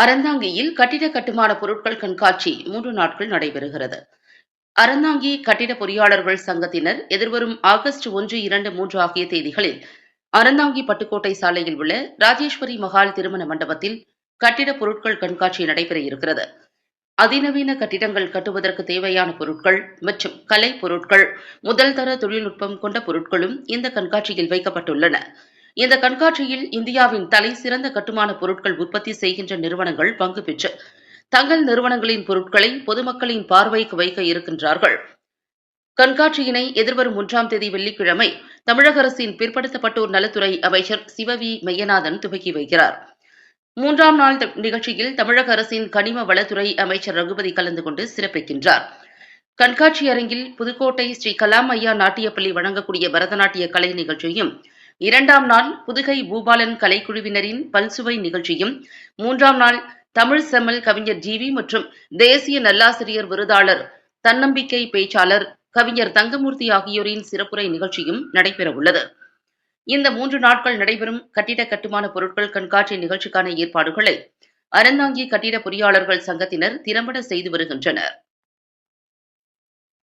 அறந்தாங்கியில் கட்டிட கட்டுமான பொருட்கள் கண்காட்சி மூன்று நாட்கள் நடைபெறுகிறது. அறந்தாங்கி கட்டிட பொறியாளர்கள் சங்கத்தினர் எதிர்வரும் ஆகஸ்ட் ஒன்று இரண்டு மூன்று ஆகிய தேதிகளில் அறந்தாங்கி பட்டுக்கோட்டை சாலையில் உள்ள ராஜேஸ்வரி மகால் திருமண மண்டபத்தில் கட்டிட பொருட்கள் கண்காட்சி நடைபெற இருக்கிறது. அதிநவீன கட்டிடங்கள் கட்டுவதற்கு தேவையான பொருட்கள் மற்றும் கலை பொருட்கள் முதல் தர தொழில்நுட்பம் கொண்ட பொருட்களும் இந்த கண்காட்சியில் வைக்கப்பட்டுள்ளன. இந்த கண்காட்சியில் இந்தியாவின் தலை சிறந்த கட்டுமான பொருட்கள் உற்பத்தி செய்கின்ற நிறுவனங்கள் பங்கு பெற்று தங்கள் நிறுவனங்களின் பொருட்களை பொதுமக்களின் பார்வைக்கு வைக்க இருக்கின்றார்கள். கண்காட்சியினை எதிர்வரும் ஒன்றாம் தேதி வெள்ளிக்கிழமை தமிழக அரசின் பிற்படுத்தப்பட்டோர் நலத்துறை அமைச்சர் சிவவி மையநாதன் துவக்கி வைக்கிறார். மூன்றாம் நாள் நிகழ்ச்சியில் தமிழக அரசின் கனிம வளத்துறை அமைச்சர் ரகுபதி கலந்து கொண்டு சிறப்பிக்கின்றார். கண்காட்சி அரங்கில் புதுக்கோட்டை ஸ்ரீ கலாம் ஐயா நாட்டியப்பள்ளி வழங்கக்கூடிய பரதநாட்டிய கலை நிகழ்ச்சியும் இரண்டாம் நாள் புதுகை பூபாலன் கலைக்குழுவினரின் பல்சுவை நிகழ்ச்சியும் மூன்றாம் நாள் தமிழ் செம்மல் கவிஞர் ஜிவி மற்றும் தேசிய நல்லாசிரியர் விருதாளர் தன்னம்பிக்கை பேச்சாளர் கவிஞர் தங்கமூர்த்தி ஆகியோரின் சிறப்புரை நிகழ்ச்சியும் நடைபெறவுள்ளது. இந்த மூன்று நாட்கள் நடைபெறும் கட்டிட கட்டுமான பொருட்கள் கண்காட்சி நிகழ்ச்சிக்கான ஏற்பாடுகளை அறந்தாங்கி கட்டிட பொறியாளர்கள் சங்கத்தினர் திறம்பட செய்து வருகின்றனர்.